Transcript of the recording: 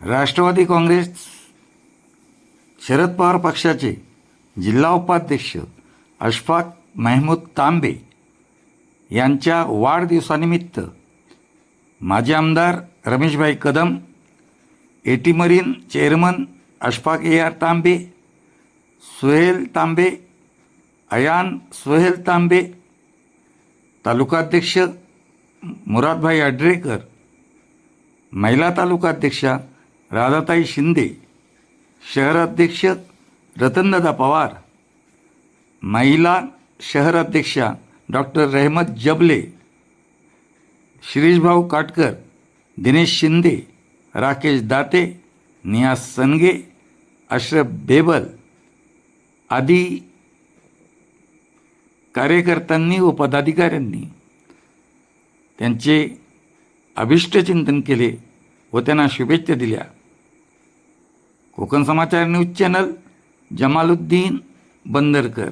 राष्ट्रवादी काँग्रेस शरद पवार पक्षाचे जिल्हा उपाध्यक्ष अशफाक महमूद तांबे यांच्या वाढदिवसानिमित्त माजी आमदार Rameshbhai Kadam एटीमरीन chairman Ashfaq A R Tambe Suhel Tambe Ayan Suhel Tambe तालुकाध्यक्ष मुरादभाई अड्रेकर महिला तालुकाध्यक्षा राधाताई शिंदे शहराध्यक्ष रतनदादा पवार महिला शहराध्यक्षा डॉक्टर रहमत जबले शिरीषभाऊ काटकर दिनेश शिंदे राकेश दाते नियाज सनगे अशरफ बेबल आदी कार्यकर्त्यांनी व पदाधिकाऱ्यांनी त्यांचे अभिष्टचिंतन केले व त्यांना शुभेच्छा दिल्या. Konkan Samachar news channel Jamaluddin Bandarkar.